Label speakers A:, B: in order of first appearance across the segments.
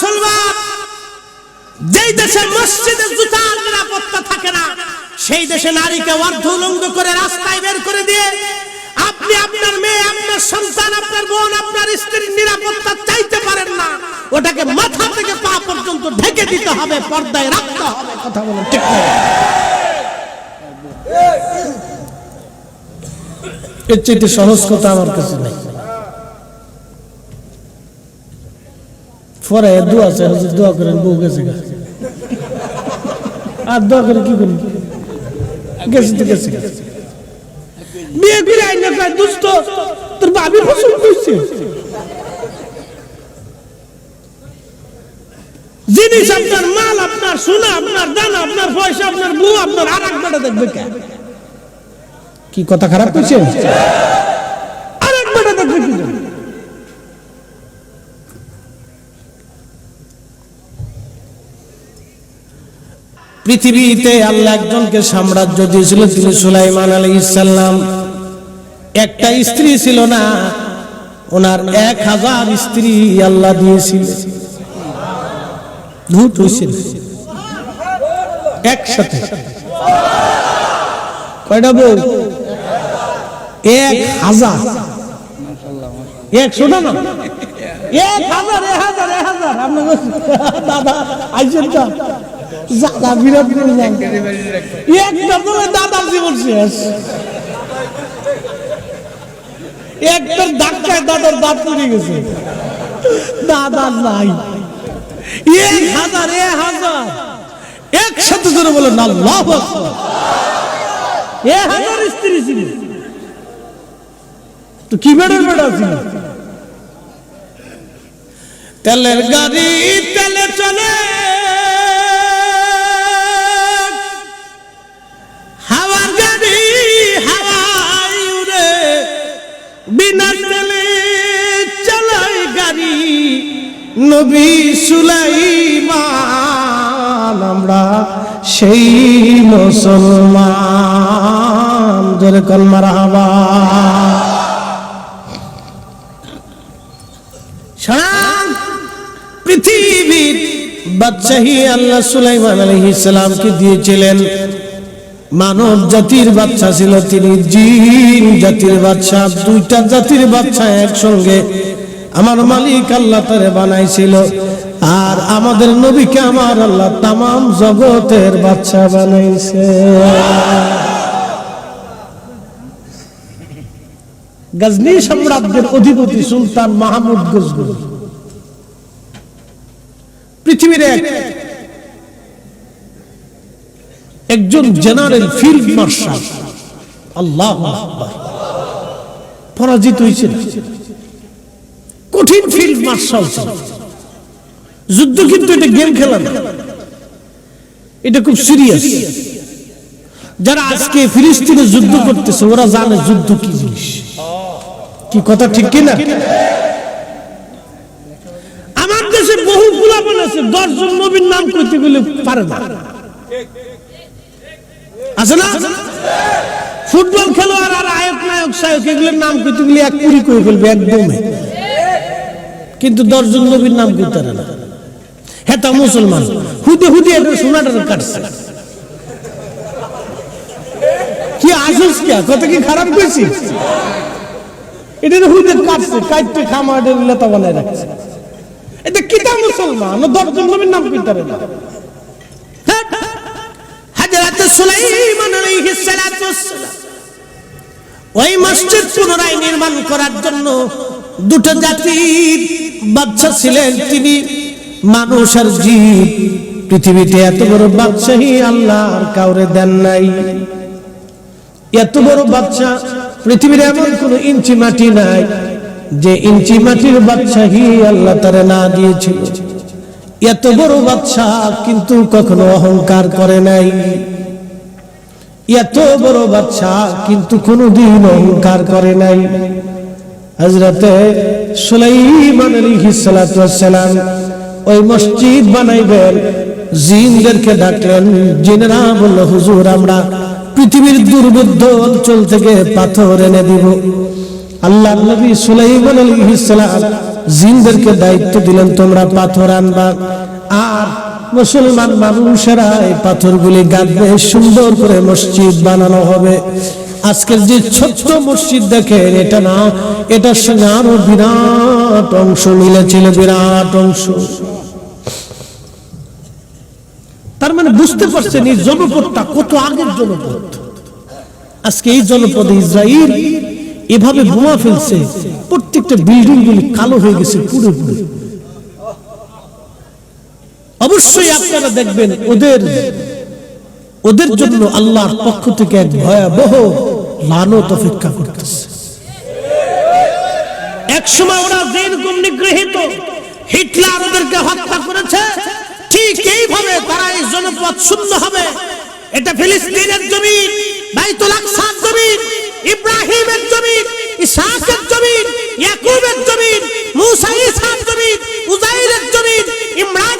A: মুসলমান যেই দেশে মসজিদে জুতার নিরাপত্তা থাকে না, সেই দেশে নারীকে অর্ধ উলঙ্গ করে রাস্তায় বের করে দিয়ে আপনি আপনার মেয়ে, আপনার সন্তান, আপনার বোন, আপনার স্ত্রীর নিরাপত্তা চাইতে পারেন না। ওটাকে মাথা থেকে পা পর্যন্ত ঢেকে দিতে হবে, পর্দায় রাখতে হবে, কথা বলেন ঠিক
B: এর চাইতে সহজ কথা আমার কাছে নাই। পরে দোয়া আছে, হুজুর দোয়া করেন, বউ গেছে। আর দোয়া করে কি করি গেছে তো গেছে। বিয়ে করে দুষ্ট, তোর পছন্দ করছে জিনিস আপনার মাল, আপনার সোনা, আপনার দানা, আপনার পয়সা, আপনার বউ, আপনার আর এক দেখবে কি? কথা খারাপ করছে আর এক বেটা দেখবে কি জন্য? পৃথিবীতে আল্লাহ একজনকে সাম্রাজ্য দিয়েছিল, তিনি সুলাইমান আলী ইসাল্লাম একটা স্ত্রী ছিল না, ওনার এক হাজার স্ত্রী আল্লাহ দিয়েছিল। ধূত হয়েছিল একসাথে। কয়টা বউ? এক হাজার। একশো না। এক হাজার এক হাজার এক হাজার। আপনার দাদা, আইসেন দাদা একটা দাদার জীবন শেষ। একটার ধাক্কায় দাদার দাঁত পড়ে গেছে। দাদা নাই। এক হাজার এক হাজার। একসাথে ধরে। এক হাজার স্ত্রী ছিল। তো কি বেড়া ছিল তেলের গাড়ি তেলে চলে। চালাই গাড়ি নবী আমরা সেই মুসলমান। জোরে কল মারহাবা। পৃথিবীর বাদশাহী আল্লাহ সুলাইমান আলাইহিস সালামকে দিয়েছিলেন মানব জাতির বাচ্চা ছিল তিনি জিন জাতির বাচ্চা, দুইটা জাতির বাচ্চা একসঙ্গে। আমার মালিক আল্লাহ তারে বানাইছিল। আর আমাদের নবীকে আমার আল্লাহ তামাম জগতের বাচ্চা বানাইছে। গজনী সম্রাজ্যের অধিপতি সুলতান মাহমুদ গজনী পৃথিবীর এক একজন জেনারেল ফিল্ড মার্শাল। আল্লাহ পরাজিত হয়েছিল। কঠিন ফিল্ড মার্শাল ছিল। যুদ্ধ কিন্তু এটা গেম খেলা না। এটা খুব সিরিয়াস। যারা আজকে ফিলিস্তিনে যুদ্ধ করতেছে, ওরা জানে যুদ্ধ কি জিনিস। কি কথা ঠিক কিনা? আমার দেশে বহু গুলাবন আছে, দশজন নবীর নাম করতে গেলে পারে না। আছে না? ফুটবল খেলোয়াড় আর আয়ক নায়ক সায়ক, এগুলোর নাম এক কুড়ি করে ফেলবে কিন্তু দশজন নবীর নাম পারে না। হ্যাঁ মুসলমান। হুদে হুদে এটা সোনাটা কাটছে। কি আসুস কে কত কি খারাপ করছিস এটা হুদে কাটছে, কাটতে খামা এটা লেতা বানায় রাখছে। এটা কিতা মুসলমান? দশজন নবীর নাম পারে না।
A: ওই মসজিদ পুনরায় নির্মাণ করার জন্য দুটো জাতির ছিলেন তিনি। মানুষ আর জীব। পৃথিবীতে এত বড় বাদশাহী আল্লাহ কাউরে দেন নাই।
B: এত বড় পৃথিবীর এমন কোন ইঞ্চি মাটি নাই যে ইঞ্চি মাটির বাচ্চাহি আল্লাহ তারা না দিয়েছিল। এত বড় বাচ্চা কিন্তু কখনো অহংকার করে নাই। এত বড় বাচ্চা কিন্তু কোনোদিন অহংকার করে নাই। হজরতে সুলাইমান ওয়াসসালাম ওই মসজিদ বানাইবেন। জিনদেরকে ডাকলেন, জিনেরা বলল, হুজুর, আমরা পৃথিবীর দুর্বুদ্ধ অঞ্চল থেকে পাথর এনে দিব। আল্লাহ নবী সুলাইমান আলাইহিস সালাম জিনদেরকে দায়িত্ব দিলেন, তোমরা পাথর আনবা। আর মুসলমান মানুষেরা এই পাথরগুলি গাঁথবে সুন্দর করে মসজিদ বানানো হবে। আজকের যে ছোট্ট মসজিদ দেখেন, এটা না, এটার সঙ্গে আরও বিরাট অংশ মিলেছিল, বিরাট অংশ। তার মানে বুঝতে পারছেন এই জনপদটা কত আগের জনপদ। আজকে এই জনপদে ইসরায়েল এভাবে বোমা ফেলছে, প্রত্যেকটা বিল্ডিং গুলি কালো হয়ে গেছে পুরো পুরো অবশ্যই আপনারা দেখবেন ওদের ওদের জন্য আল্লাহর পক্ষ থেকে এক ভয়াবহ লানত অপেক্ষা করতেছে।
A: এক সময় ওরা যেরকম নিগৃহীত, হিটলার ওদেরকে হত্যা করেছে। ঠিক এইভাবে তারা এই জনপদ শূন্য হবে। এটা ফিলিস্তিনের জমি বাইতুল আকসার জমি ইব্রাহিমের জমি ইসহাকের জমি ইয়াকুবের জমি মুসা, ঈসার জমি উজাইরের জমি ইমরানের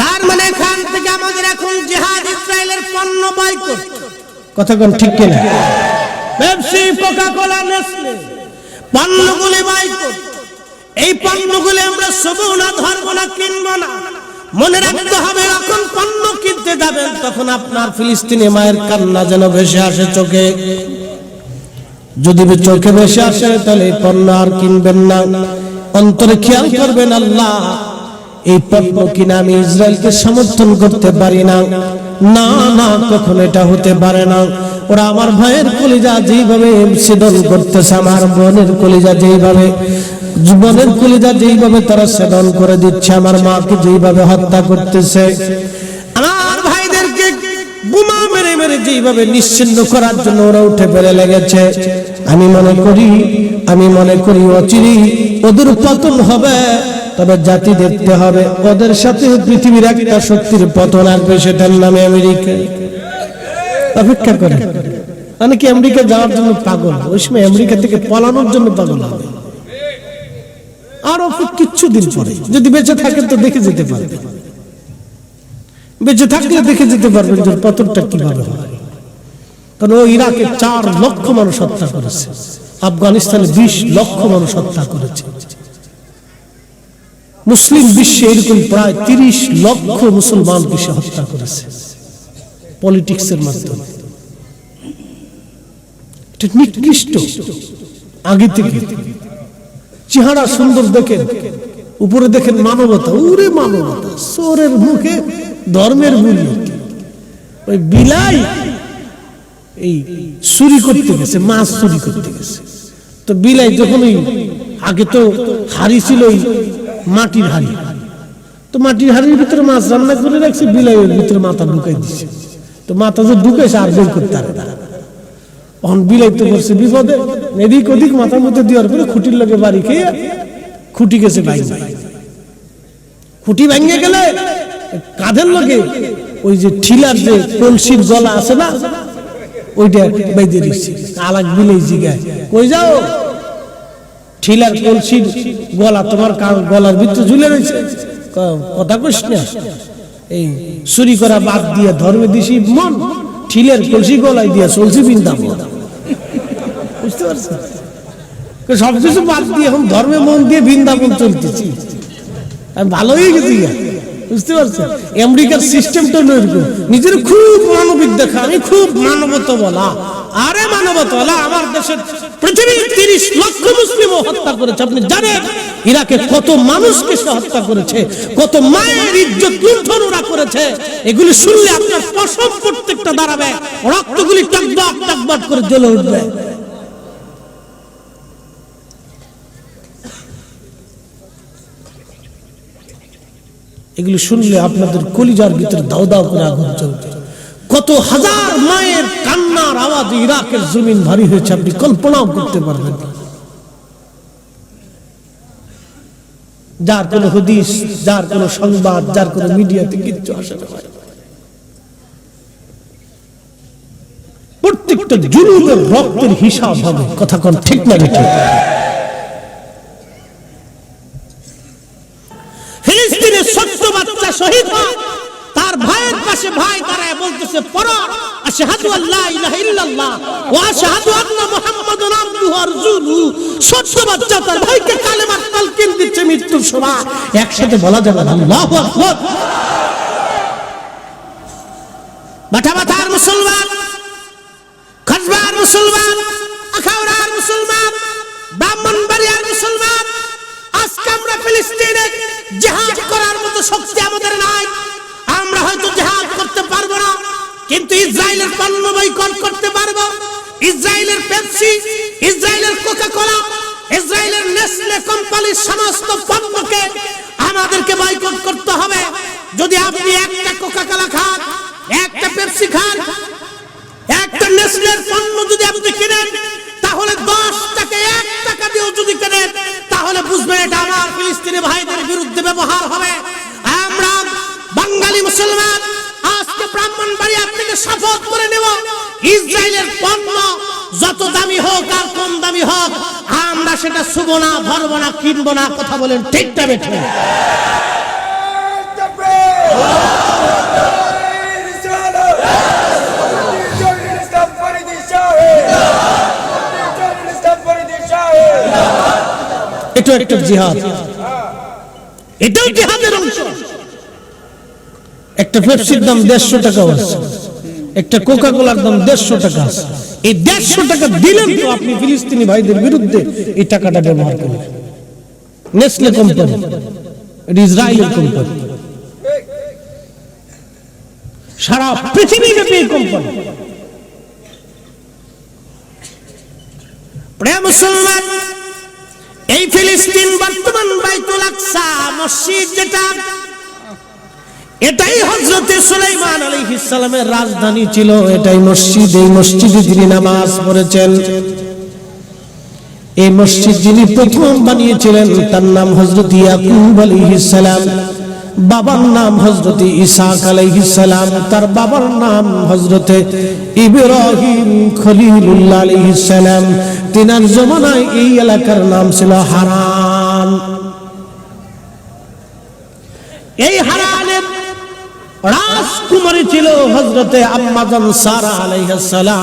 A: তার মানে এখান থেকে আমাদের এখন জিহাদ ইসরায়েলের পণ্য বয়কট।
B: ঠিক কিনা?
A: Pepsi Coca Cola Nestle. পণ্যগুলি এই পণ্যগুলি আমরা শুধু না ধরবো না, কিনবো না। মনে রাখতে হবে, যখন পণ্য কিনতে যাবেন, তখন আপনার
B: ফিলিস্তিনি মায়ের কান্না যেন ভেসে আসে চোখে। যদি চোখে ভেসে আসে, তাহলে পণ্য আর কিনবেন না। অন্তরে খেয়াল করবেন আল্লাহ, এই পণ্য কিনা আমি ইসরায়েলকে সমর্থন করতে পারি না। না না, কখন এটা হতে পারে না। ওরা আমার ভাইয়ের কলিজা যেইভাবে সেদন করতেছে, আমার বোনের কলিজা যেইভাবে জীবনের কলিজা যেইভাবে তারা সেদন করে দিচ্ছে, আমার মাকে যেইভাবে হত্যা করতেছে। বোমা মেরে মেরে যেইভাবে নিশ্চিন্ন করার জন্য ওরা উঠে পেরে লেগেছে। আমি মনে করি, আমি মনে করি অচিরি ওদের পতন হবে, তবে জাতি দেখতে হবে। ওদের সাথে পৃথিবীর একটা শক্তির পতন আসবে, সেটার নামে আমেরিকা। অপেক্ষা করে অনেকে আমেরিকা যাওয়ার জন্য পাগল? ওই সময় আমেরিকা থেকে পলানোর জন্য পাগল হবে। আরও কিচ্ছু দিন পরে। যদি বেঁচে থাকেন তো দেখে যেতে পারবে। বেঁচে থাকলে দেখে যেতে পারবেন যে পতনটা কীভাবে হয়। কারণ ও ইরাকে চার লক্ষ মানুষ হত্যা করেছে। আফগানিস্তানে বিশ লক্ষ মানুষ হত্যা করেছে। মুসলিম বিশ্বে এরকম প্রায় তিরিশ লক্ষ মুসলমানকে সে হত্যা করেছে। পলিটিক্সের মাধ্যমে। নিকৃষ্ট। আগে থেকে। চেহারা সুন্দর দেখেন। উপরে দেখেন মানবতা। উরে মানবতা। সোরের মুখে ধর্মের মূল্য ওই বিলাই এই চুরি করতে গেছে, মাছ চুরি করতে গেছে। তো বিলাই যখন ওই আগে তো হাড়ি ছিল ওই মাটির হাড়ি। তো মাটির হাড়ির ভিতরে মাছ রান্না করে রাখছে বিলাই ওর ভিতরে মাথা ঢুকাই দিচ্ছে তো মাথা যে ঢুকেছে আর বের করতে না। তখন বিলাই তো করছে বিপদে, এদিক ওদিক মাথার মধ্যে দেওয়ার পরে খুঁটির লোকে বাড়ি খেয়ে খুঁটি গেছে বাইক খুঁটি ভাঙিয়ে গেলে কাঁধের লোকে ওই যে ঠিলার যে কলসির গলা আছে না, ওইটা বাইতে দিচ্ছে। আলাক বিলে জিগায়। কই যাও? ঠিলার কলসির গলা, তোমার গলার ভিতরে ঝুলে রয়েছে। কথা কইস না। এই চুরি করা বাদ দিয়ে ধর্মে দিছি মন, ঠিলের কলসি গলায় দিয়ে চলছি বৃন্দাবন। বুঝতে পারছেন সব কিছু বাদ দিয়ে এখন ধর্মে মন দিয়ে বৃন্দাবন চলতেছি। আমি ভালো হয়ে গেছি। বুঝতে আমেরিকার সিস্টেমটা নিজের খুব মানবিক দেখা আমি খুব বলা আরে বলা আমার দেশের পৃথিবীর তিরিশ লক্ষ মুসলিম হত্যা করেছে। আপনি জানেন, ইরাকে কত মানুষকে সে হত্যা করেছে, কত মায়ের ইজ্জত লুণ্ঠন ওরা করেছে। এগুলি শুনলে আপনার পশম প্রত্যেকটা দাঁড়াবে, রক্তগুলি টকবক টকবক করে জ্বলে উঠবে। এগুলো শুনলে আপনাদের কলিজার ভিতরে দাও দাও করে আগুন চলবে কত হাজার মায়ের কান্নার আওয়াজে ইরাকের জমিন ভারী হয়েছে, আপনি কল্পনাও করতে পারবেন যার কোনো হদিস, যার কোনো সংবাদ, যার কোনো মিডিয়াতে কিচ্ছু আসে না প্রত্যেকটা জুলুমের রক্তের হিসাব হবে। কথা কোন ঠিক না, ঠিক
A: আশহাদু আল্লাহ ইলাহা ইল্লাল্লাহ ওয়া আশহাদু আন্না মুহাম্মাদুর আবদুহু ওয়া রাসূলুহু। ছোট্ট বাচ্চা তার ভাইকে কালেমার তালকিন দিচ্ছে মৃত্যুর সময়
B: একসাথে বলা যাবে না। আল্লাহু আকবার।
A: বাটা বাটার মুসলমান কসবার মুসলমান, আখাউড়ার মুসলমান, ব্রাহ্মণবাড়িয়ার মুসলমান, আজকে আমরা ফিলিস্তিনে জিহাদ করার মতো শক্তি আমাদের নাই। আমরা হয়তো জিহাদ করতে ইসরায়েলের পণ্য বয়কট করতে পারব। ইসরায়েলের পেপসি, ইসরায়েলের কোকা কোলা ইসরায়েলের নেসলে কোম্পানির সমস্ত পণ্যকে আমাদেরকে বয়কট করতে হবে। যদি আপনি একটা কোকা কোলা খান, একটা পেপসি খান, একটা নেসলের পণ্য যদি আপনি কিনেন, তাহলে দশ টাকা এক টাকা দিয়েও যদি কেনেন, তাহলে বুঝবেন এটা আমার ফিলিস্তিনি ভাইদের বিরুদ্ধে ব্যবহার হবে। আমরা বাঙালি মুসলমান ব্রাহ্মণ বাড়ি থেকে শপথ করে নেব। ইসরায়েলের পণ্য যত দামি হোক আর কম দামি হোক, আমরা সেটা শুভ না ধরব না, কিনবো না, কথা বলেন ঠিকটা বেঠে।
B: এটা একটা জিহাদ।
A: এটাও জিহাদের অংশ
B: একটা পেপসির দাম দেড়শো টাকা আছে, একটা কোকা কোলার দাম দেড়শো টাকা আছে। এই দেড়শো টাকা দিলেন তো আপনি ফিলিস্তিনি ভাইদের বিরুদ্ধে এই টাকাটা ব্যবহার করলেন। নেসলে কোম্পানি এটা ইসরায়েলের কোম্পানি সারা পৃথিবী ব্যাপী কোম্পানি
A: প্রিয় মুসলমান, এই ফিলিস্তিন বর্তমান বাইতুল আকসা মসজিদ যেটা
B: এটাই হজরতে সুলাইমান আলাইহিস সালামের রাজধানী ছিল। এটাই মসজিদ। এই মসজিদে তিনি নামাজ পড়েছেন, এই মসজিদ যিনি প্রথম বানিয়েছিলেন, তার নাম হজরত ইয়াকুব আলাইহিস সালাম। বাবার নাম হজরত ইসাক আলাইহিস সালাম। তার বাবার নাম হজরতে ইব্রাহিম খলিলুল্লাহ আলাইহিস সালাম। তিনার জমানায় এই এলাকার নাম ছিল হারান। এই হারানের রাজকুমারী ছিল হজরতে আম্মাজান সারা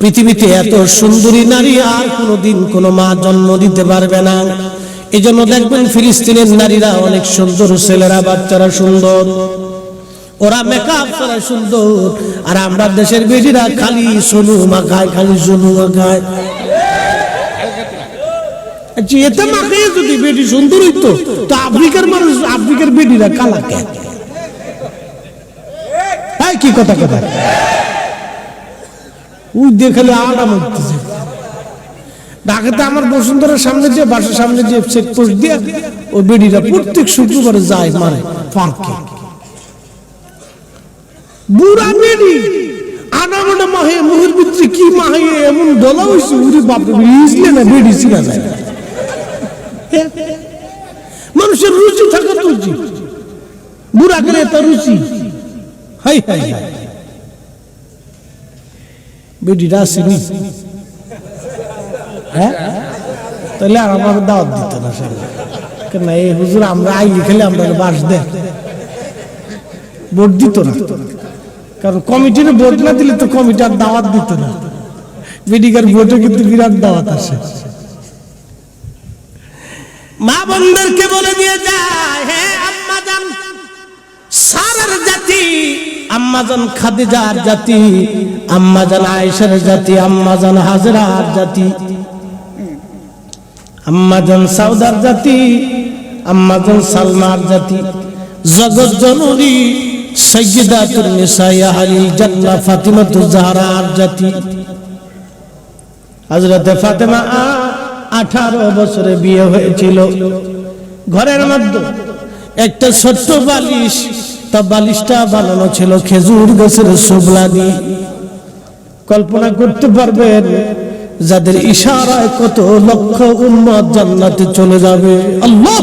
B: পৃথিবীতে এত সুন্দরী নারী আর কোনোদিন কোনো মা জন্ম দিতে পারবে না। এই জন্য দেখবেন ফিলিস্তিনের নারীরা অনেক সুন্দর, ছেলেরা, বাচ্চারা সুন্দর। ওরা মেকআপ করা সুন্দর, আর আমরা দেশের বেটিরা খালি সোনু মাখায়, খালি সোনু মাখায়। আচ্ছা এতে মাখায় যদি বেটি সুন্দর হইতো, তো আফ্রিকার মানুষ আফ্রিকার বেটিরা কালা কেন কি কথা কথা ওই দেখালে আড়া মারতেছে। ঢাকাতে আমার বসুন্ধরার সামনে যে বাসার সামনে যে চেক পোস্ট দিয়ে ওই বেডিরা প্রত্যেক শুক্রবারে যায় মারে পার্কে। বুড়া বেডি মাহে কি মাহে, এমন দলা ইসলে না বেডি যায়। মানুষের রুচি থাকা তো বুড়া গেলে তার রুচি। হাই হাই হাই। আসেনি হ্যাঁ? তাহলে আর আমার দাওয়াত দিত না সামনে কেন এই হুজুর আমরা আইলি খেলে আমরা বাস দেয় ভোট দিত না। কারণ কমিটির ভোট না দিলে তো কমিটি আর দাওয়াত দিত না। মেডিকেল ভোটে কিন্তু বিরাট দাওয়াত আসে।
A: মা বোনদেরকে বলে দিয়ে যায়, হে আম্মা জান, সারার জাতি
B: আম্মাজান খাদিজার জাতি আম্মাজান আয়েশার জাতি আম্মাজান হাজরার জাতি আম্মাজান সাউদার জাতি আম্মাজান সালমার জাতি। জগৎ জননী সৈয়দাতুল নিসাই আহলিল জান্নাহ ফাতিমাতুজ জাহরার জাতি। হযরতে ফাতেমা আঠারো বছরে বিয়ে হয়েছিল। ঘরের মধ্যে একটা ছোট্ট বালিশ তা বালিশটা বানানো ছিল খেজুর গাছের সোবলা দিয়ে। কল্পনা করতে পারবেন, যাদের ইশারায় কত লক্ষ উম্মত জান্নাতে চলে যাবে। আল্লাহ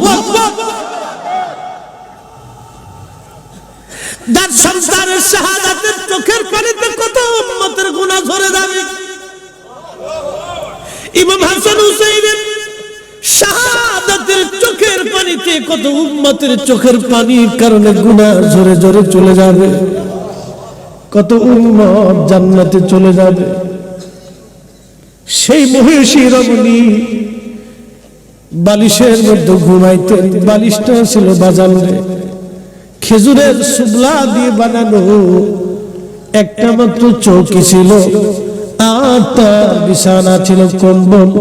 A: ইমাম হাসান হুসাইনের পানিতে
B: কত উম্মতের চোখের পানির কারণে গুনাহ জোরে জোরে চলে যাবে। কত উম্মত জান্নাতে চলে যাবে। সেই মহিষী রমণী বালিশের মধ্যে ঘুমাইতেন, বালিশটা ছিল বাজারে খেজুরের সুবলা দিয়ে বানানো একটা মাত্র চৌকি ছিল তার বিছানা ছিল কম্বল।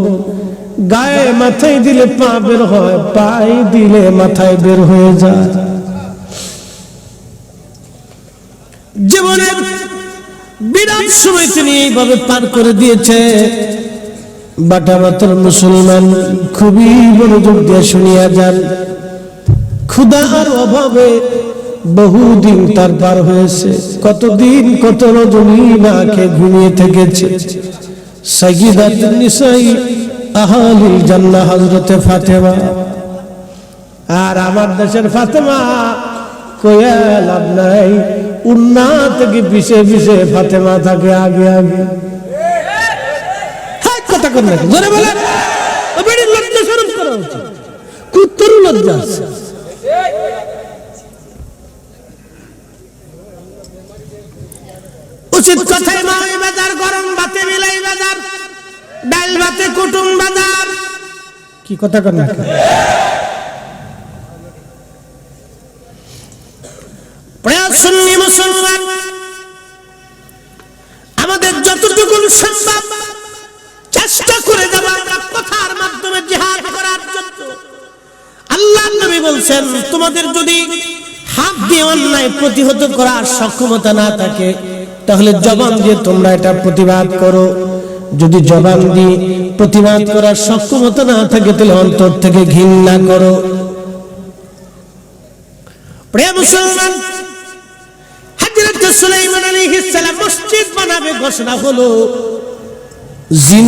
B: গায়ে মাথায় দিলে পা বের হয়, পায়ে দিলে মাথায় বের হয়ে যায়।
A: জীবনের বিরাট সময় তিনি এইভাবে পার করে দিয়েছে।
B: বাটা মাতার মুসলমান খুবই মনোযোগ দিয়ে শুনিয়া যান। ক্ষুদা আর অভাবে বহুদিন তার পার হয়েছে। কতদিন কত রজনী না খেয়ে ঘুমিয়ে থেকেছে। সাইয়্যিদাত নিসাই আহালিল জান্নাহ হযরতে ফাতেমা। আর আমার দেশের ফাতেমা কয়া লাভ নাই। উন্না থেকে পিছে পিছে ফাতেমা থাকে আগে আগে। কথা জোরে
A: লজ্জা করা উচিত।
B: কুত্তর লজ্জা আছে।
A: উচিত কথাই মাই বাজার গরম ভাতে মিলাই বাজার। ভাতে কুটুম বাজার।
B: কি কথা
A: সুন্নি মুসলমান আমাদের যতটুকু সম্ভব চেষ্টা করে যাব আমরা কথার মাধ্যমে জিহাদ করার জন্য। আল্লাহ নবী বলছেন তোমাদের যদি হাত দিয়ে অন্যায় প্রতিহত করার সক্ষমতা না থাকে
B: তাহলে জবান দিয়ে তোমরা এটা প্রতিবাদ করো। যদি জবান দিয়ে প্রতিবাদ করার সক্ষমতা না থাকে, তাহলে অন্তর থেকে ঘৃণা করো। মুসলিম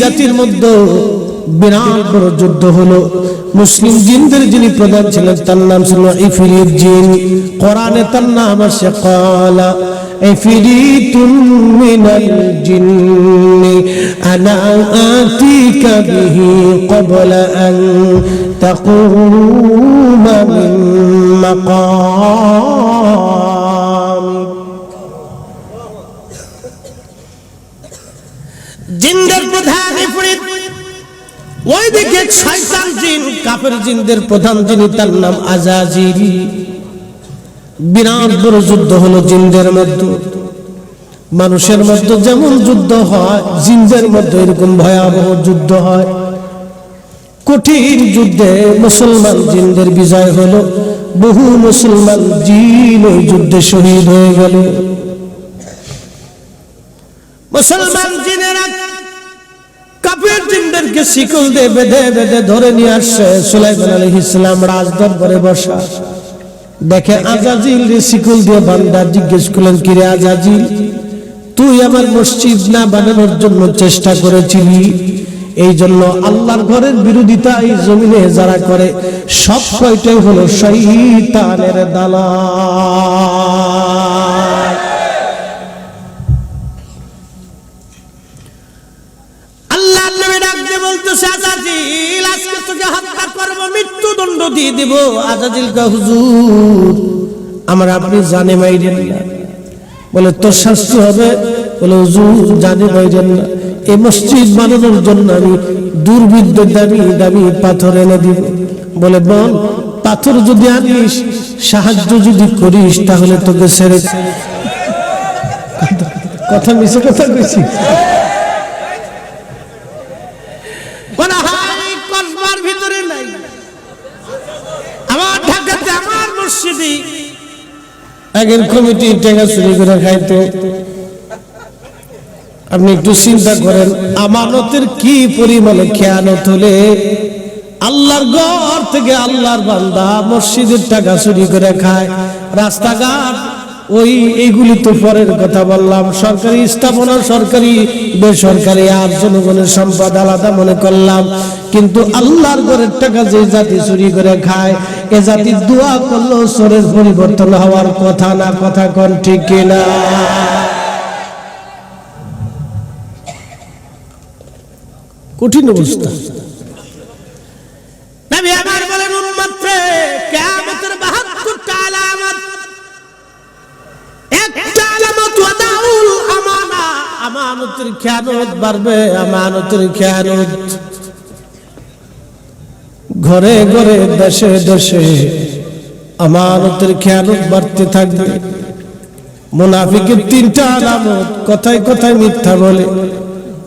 B: জাতির মধ্যে বিরাট যুদ্ধ হলো। মুসলিম জিনদের যিনি প্রধান ছিলেন, তার নাম ছিল ইফরিত জিন। কোরআনে তার নাম আছে কালা। ইফরিতুম মিনাল জিন্নি আনা আতিকা বিহি ক্বাবলা আন তাকুমা মিন মাকাম
A: জিনদের প্রধান ইফরিত, ওইদিকে শয়তান জিন,
B: কাফের জিনদের প্রধান যিনি, তার নাম আজাজিল বিরাট বড় যুদ্ধ হলো জিনদের মধ্যে। মানুষের মধ্যে যেমন যুদ্ধ হয়, জিনদের মধ্যে এরকম ভয়াবহ যুদ্ধ হয়। কঠিন যুদ্ধে মুসলমান জিনদের বিজয় হলো। বহু মুসলমান জিন ওই যুদ্ধে শহীদ হয়ে গেল।
A: মুসলমান জিনেরা
B: কাপের জিনদেরকে শিকল দিয়ে বেঁধে বেঁধে ধরে নিয়ে আসছে সুলাইমান আলাইহিস সালাম রাজ দরবারে বসা। দেখে আজাজিল রে দিয়ে বান্দা জিজ্ঞেস করলেন, কিরে আজাজিল, তুই আমার মসজিদ না বানানোর জন্য চেষ্টা করেছিলি? এই জন্য আল্লাহর ঘরের বিরোধিতা এই জমিনে যারা করে, সব কয়টাই হলো শয়তানের দালাল।
A: করব মৃত্যুদণ্ড দিয়ে দিব।
B: আজাজিল কা হুজুর, আমার আপনি জানে মাইরেন বলে, তোর শাস্তি হবে। বলে, হুজুর, জানে মসজিদ বানানোর জন্য আমি দামি দামি পাথর এনে দিব। বলে বল পাথর যদি আনিস, সাহায্য যদি করিস, তাহলে তোকে ছেড়ে কথা মিশে কথা কইছি
A: বলা হয় কসবার ভিতরে নাই আমার ঢাকাতে আমার মসজিদে
B: আগের কমিটি টাকা চুরি করে খাইতো। আপনি একটু চিন্তা করেন, আমানতের কি পরিমাণে খেয়ানত হলে আল্লাহর ঘর থেকে আল্লাহর বান্দা মসজিদের টাকা চুরি করে খায়, রাস্তাঘাট ওই এইগুলি তো পরের কথা বললাম। সরকারি স্থাপনা, সরকারি বেসরকারি আর জনগণের সম্পদ আলাদা মনে করলাম। কিন্তু আল্লাহর ঘরের টাকা যে জাতি চুরি করে খায়, এ জাতির দোয়া করল চোরের পরিবর্তন হওয়ার কথা না, কথা কন ঠিক কিনা? কঠিন অবস্থা। আমানতের খেয়ানত বাড়বে, আমানতের খেয়ানত। ঘরে ঘরে, দেশে দেশে আমানতের খেয়ানত বাড়তে থাকবে। মুনাফিকের তিনটা আলামত, কথায় কথায় মিথ্যা বলে।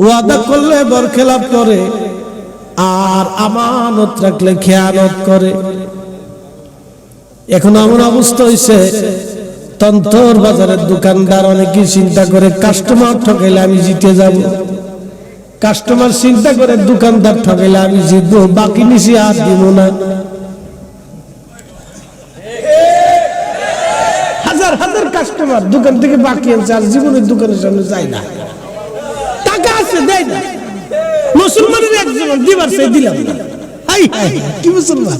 B: ওয়াদা করলে বরখেলাপ করে, আর আমানত রাখলে খেয়ানত করে। এখন এমন অবস্থা হয়েছে তন্তর বাজারের দোকানদার অনেকে চিন্তা করে, কাস্টমার ঠকাইলে আমি জিতে যাব। কাস্টমার চিন্তা করে, দোকানদার ঠকাইলে আমি জিতবো, বাকি নিচে আর দিব না। হাজার হাজার কাস্টমার দোকান থেকে বাকি আনছে, আর জীবনের দোকানের সামনে যায় না। টাকা আছে, দেয় না। মুসলমানের একজন দিবার সে দিলাম না। কি মুসলমান?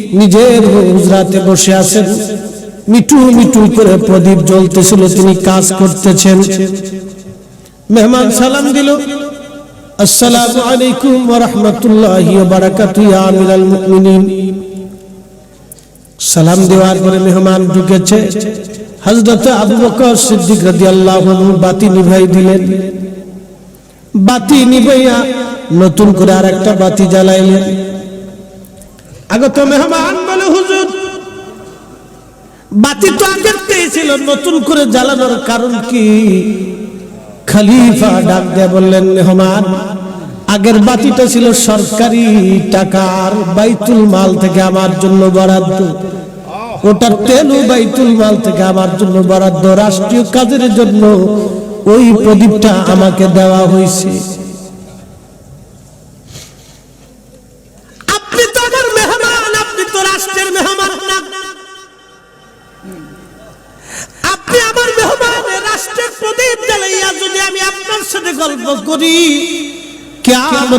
B: নিজের হুজরাতে বসে আছেন। মিটু মিটু করে প্রদীপ জ্বলতেছিল, তিনি কাজ করতেছেন। মেহমান সালাম দিল। আসসালামু আলাইকুম ওয়া রাহমাতুল্লাহি ওয়া বারাকাতুহু ইয়া আমিরাল মুমিনিন। সালাম দেওয়ার পরে মেহমান ঢুকেছে। হযরত আবু বকর সিদ্দিক রাদিয়াল্লাহু আনহু বাতি নিভাই দিলেন। বাতি নিভাইয়া নতুন করে আরেকটা বাতি জ্বালাইলেন। আগত মেহমান বলে, হুজুর, বাতি তো আগের ছিল, নতুন করে জ্বালানোর কারণ কি? খলিফা ডাক দিয়ে বললেন, মেহমান, আগের বাতিটা ছিল সরকারি টাকার বাইতুল মাল থেকে আমার জন্য বরাদ্দ। ওটার তেলও বাইতুল মাল থেকে আমার জন্য বরাদ্দ। রাষ্ট্রীয় কাজের জন্য ওই প্রদীপটা আমাকে দেওয়া হয়েছে।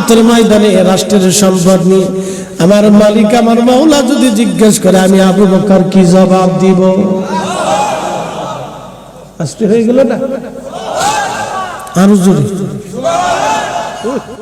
B: কেয়ামতের ময়দানে রাষ্ট্রের সম্পদ নিয়ে আমার মালিক, আমার মাওলা যদি জিজ্ঞেস করে, আমি আবু বকর কি জবাব দিব? আস্তে হয়ে গেল না? আরও জোরে।